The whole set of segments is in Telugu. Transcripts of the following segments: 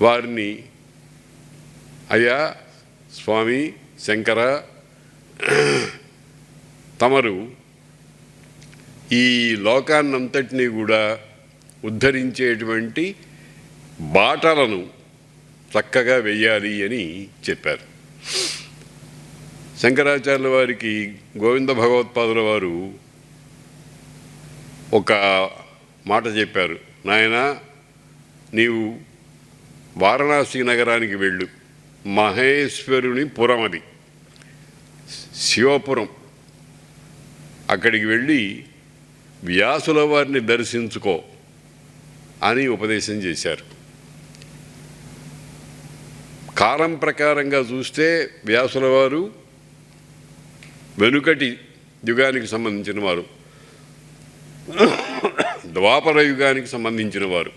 వారిని అయ్యా స్వామి శంకర తమరు ఈ లోకాన్నంతటినీ కూడా ఉద్ధరించేటువంటి బాటలను చక్కగా వెయ్యాలి అని చెప్పారు. శంకరాచార్యుల వారికి గోవింద భగవత్పాదుల వారు ఒక మాట చెప్పారు. నాయన నీవు వారణాసి నగరానికి వెళ్ళు. మహేశ్వరుని పురం అది శివపురం. అక్కడికి వెళ్ళి వ్యాసుల వారిని దర్శించుకో అని ఉపదేశం చేశారు. కాలం ప్రకారంగా చూస్తే వ్యాసుల వారు వెనుకటి యుగానికి సంబంధించిన వారు ద్వాపర యుగానికి సంబంధించిన వారు.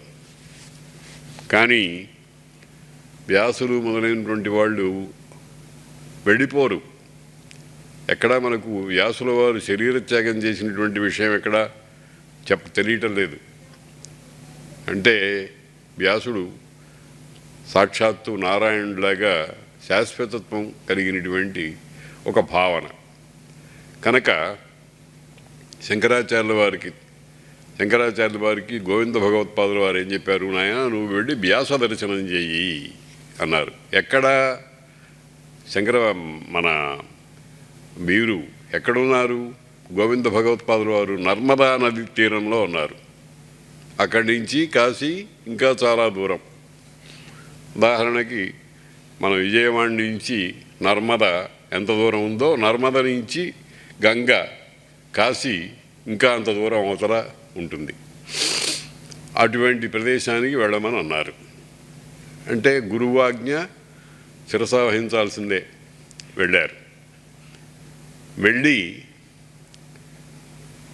కానీ వ్యాసులు మొదలైనటువంటి వాళ్ళు వెళ్ళిపోరు. ఎక్కడా మనకు వ్యాసుల వారు శరీర త్యాగం చేసినటువంటి విషయం ఎక్కడా చెప్ప తెలియటం లేదు. అంటే వ్యాసుడు సాక్షాత్తు నారాయణులాగా శాశ్వతత్వం కలిగినటువంటి ఒక భావన. కనుక శంకరాచార్యుల వారికి శంకరాచార్యుల వారికి గోవింద భగవత్పాదుల వారు ఏం చెప్పారు? నాయన నువ్వు వెళ్ళి వ్యాస దర్శనం చెయ్యి. అన్నారు. ఎక్కడ? శంకర మన మీరు ఎక్కడున్నారు? గోవింద భగవత్పాదులు వారు నర్మదా నది తీరంలో ఉన్నారు. అక్కడి నుంచి కాశీ ఇంకా చాలా దూరం. ఉదాహరణకి మన విజయవాడ నుంచి నర్మద ఎంత దూరం ఉందో నర్మద నుంచి గంగ కాశీ ఇంకా అంత దూరం అవతల ఉంటుంది. అటువంటి ప్రదేశానికి వెళ్ళమని అన్నారు. అంటే గురువాజ్ఞ శిరస వహించాల్సిందే వెళ్ళారు. వెళ్ళి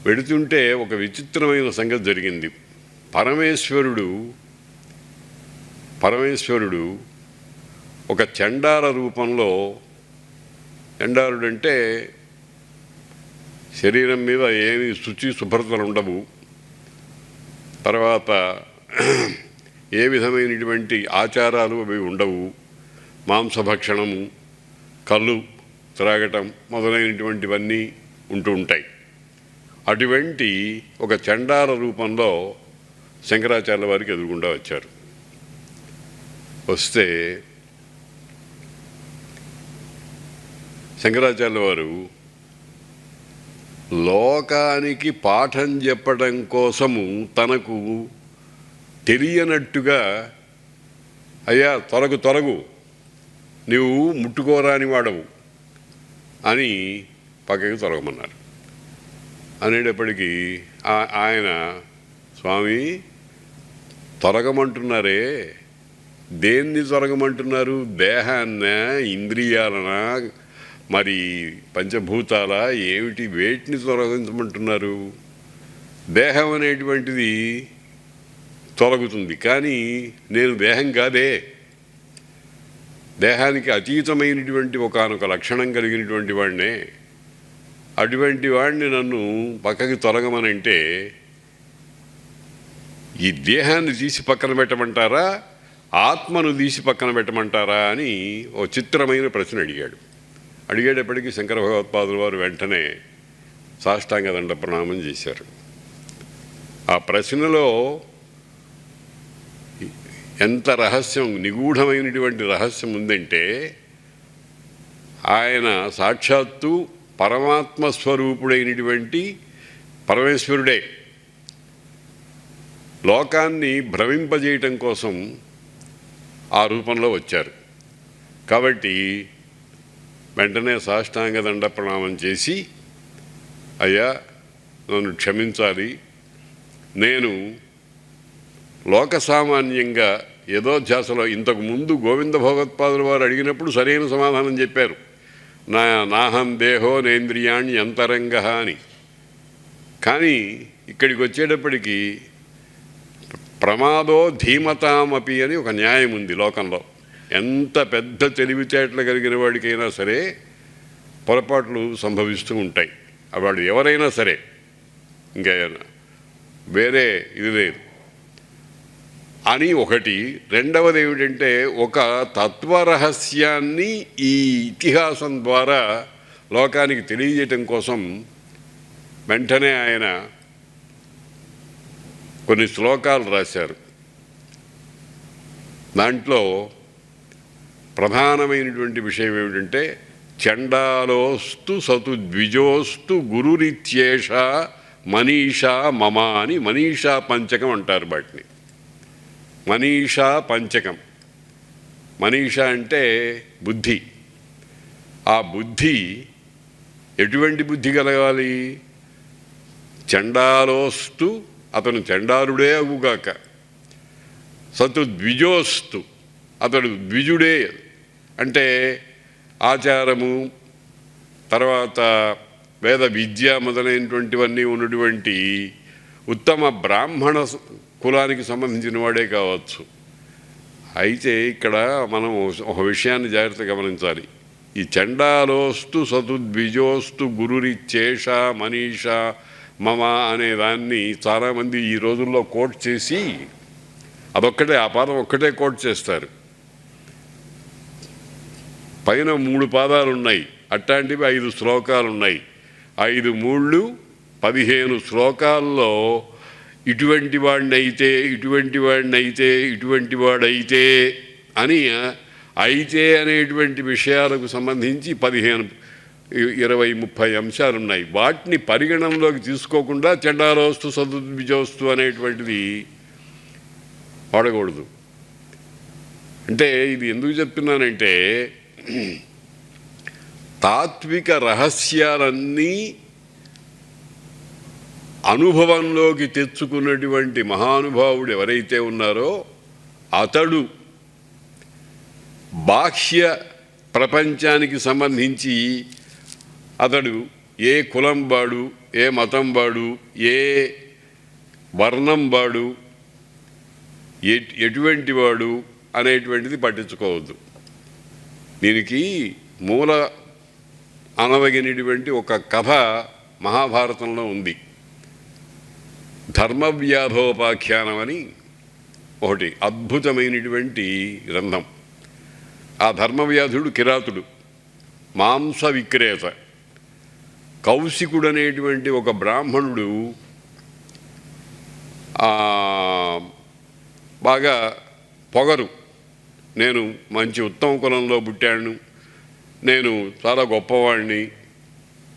వెళుతుంటే ఒక విచిత్రమైన సంగతి జరిగింది. పరమేశ్వరుడు పరమేశ్వరుడు ఒక చెండార రూపంలో చెండారుడంటే శరీరం మీద ఏమి శుచి శుభ్రతలు ఉండవు. తర్వాత ఏ విధమైనటువంటి ఆచారాలు అవి ఉండవు. మాంసభక్షణము కళ్ళు త్రాగటం మొదలైనటువంటివన్నీ ఉంటూ ఉంటాయి. అటువంటి ఒక చండాల రూపంలో శంకరాచార్య వారికి ఎదురుకుండా వచ్చారు. వస్తే శంకరాచార్య వారు లోకానికి పాఠం చెప్పడం కోసము తనకు తెలియనట్టుగా అయ్యా తొలగు తొలగు నీవు ముట్టుకోరాని వాడవు అని పక్కకి తొలగమన్నారు అనేటప్పటికీ ఆ- ఆయన స్వామి తొలగమంటున్నారే దేన్ని తొలగమంటున్నారు దేహాన్న ఇంద్రియాలన? మరి పంచభూతాల? ఏమిటి? వేటిని తొలగించమంటున్నారు దేహం అనేటువంటిది తొలగుతుంది. కానీ నేను దేహం కాదే. దేహానికి అతీతమైనటువంటి ఒకానొక లక్షణం కలిగినటువంటి వాడినే అటువంటి వాడిని నన్ను పక్కకి తొలగమనంటే ఈ దేహాన్ని తీసి పక్కన పెట్టమంటారా? ఆత్మను తీసి పక్కన పెట్టమంటారా అని ఓ చిత్రమైన ప్రశ్న అడిగాడు. అడిగేటప్పటికీ శంకర భగవత్పాదుల వారు వెంటనే సాష్టాంగ దండ ప్రణామం చేశారు. ఆ ప్రశ్నలో ఎంత రహస్యం నిగూఢమైనటువంటి రహస్యం ఉందంటే ఆయన సాక్షాత్తు పరమాత్మ స్వరూపుడైనటువంటి పరమేశ్వరుడే. లోకాన్ని భ్రమింపజేయటం కోసం ఆ రూపంలో వచ్చారు. కాబట్టి వెంటనే సాష్టాంగ దండ ప్రణామం చేసి అయ్యా నన్ను క్షమించాలి. నేను లోక సామాన్యంగా ఏదో ధ్యాసలో ఇంతకు ముందు గోవింద భగవత్పాదులు వారు అడిగినప్పుడు సరైన సమాధానం చెప్పారు. నా నాహం దేహో నేంద్రియాణి అంతరంగ అని. కానీ ఇక్కడికి వచ్చేటప్పటికి ప్రమాదో ధీమతామపి అని ఒక న్యాయం ఉంది లోకంలో. ఎంత పెద్ద తెలివితేటలు కలిగిన వాడికైనా సరే పొరపాట్లు సంభవిస్తూ ఉంటాయి. వాడు ఎవరైనా సరే. ఇంకా వేరే ఇది లేదు. అని ఒకటి. రెండవది ఏమిటంటే ఒక తత్వరహస్యాన్ని ఈ ఇతిహాసం ద్వారా లోకానికి తెలియజేయటం కోసం వెంటనే ఆయన కొన్ని శ్లోకాలు రాశారు. దాంట్లో ప్రధానమైనటువంటి విషయం ఏమిటంటే చండాలోస్తు సతు ద్విజోస్తు గురురిత్యేష మనీషా మమ అని మనీషా పంచకం అంటారు వాటిని. మనీషా పంచకం. మనీషా అంటే బుద్ధి. ఆ బుద్ధి ఎటువంటి బుద్ధి కలగాలి? చండాలోస్తు అతను చండాలుడే అగుగాక సతు ద్విజోస్తు అతడు ద్విజుడే. అంటే ఆచారము తర్వాత వేద విద్య మొదలైనటువంటివన్నీ ఉన్నటువంటి ఉత్తమ బ్రాహ్మణ కులానికి సంబంధించిన వాడే కావచ్చు. అయితే ఇక్కడ మనం ఒక విషయాన్ని జాగ్రత్త గమనించాలి. ఈ చండాలోస్తు సతుద్విజోస్తు గురురిచ్చేష మనీష మమ అనే దాన్ని చాలామంది ఈ రోజుల్లో కోట్ చేసి అదొక్కటే ఆ పాదం ఒక్కటే కోట్ చేస్తారు. పైన మూడు పాదాలు ఉన్నాయి అట్లాంటివి ఐదు శ్లోకాలు ఉన్నాయి ఐదు మూళ్ళు పదిహేను శ్లోకాల్లో ఇటువంటి వాడినైతే ఇటువంటి వాడినైతే ఇటువంటి వాడైతే అని అయితే అనేటువంటి విషయాలకు సంబంధించి పదిహేను ఇ- ఇరవై ముప్పై అంశాలు ఉన్నాయి. వాటిని పరిగణనలోకి తీసుకోకుండా చెడ్డారోస్తు సదుద్విజోస్తు అనేటువంటిది వాడకూడదు. అంటే ఇది ఎందుకు చెప్తున్నానంటే తాత్విక రహస్యాలన్నీ అనుభవంలోకి తెచ్చుకున్నటువంటి మహానుభావుడు ఎవరైతే ఉన్నారో అతడు బాహ్య ప్రపంచానికి సంబంధించి అతడు ఏ కులం వాడు ఏ మతం వాడు ఏ వర్ణం వాడు ఎటువంటి వాడు అనేటువంటిది పట్టించుకోవద్దు. దీనికి మూల అనవగినటువంటి ఒక కథ మహాభారతంలో ఉంది. ధర్మవ్యాధోపాఖ్యానం అని ఒకటి అద్భుతమైనటువంటి గ్రంథం. ఆ ధర్మవ్యాధుడు కిరాతుడు మాంస విక్రేత. కౌశికుడు అనేటువంటి ఒక బ్రాహ్మణుడు బాగా పొగరు. నేను మంచి ఉత్తమ కులంలో పుట్టాను. నేను చాలా గొప్పవాడిని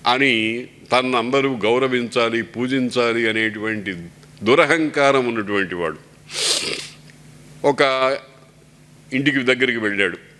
అని తన్ను అందరూ గౌరవించాలి పూజించాలి అనేటువంటి దురహంకారం ఉన్నటువంటి వాడు. ఒక ఇంటికి దగ్గరికి వెళ్ళాడు.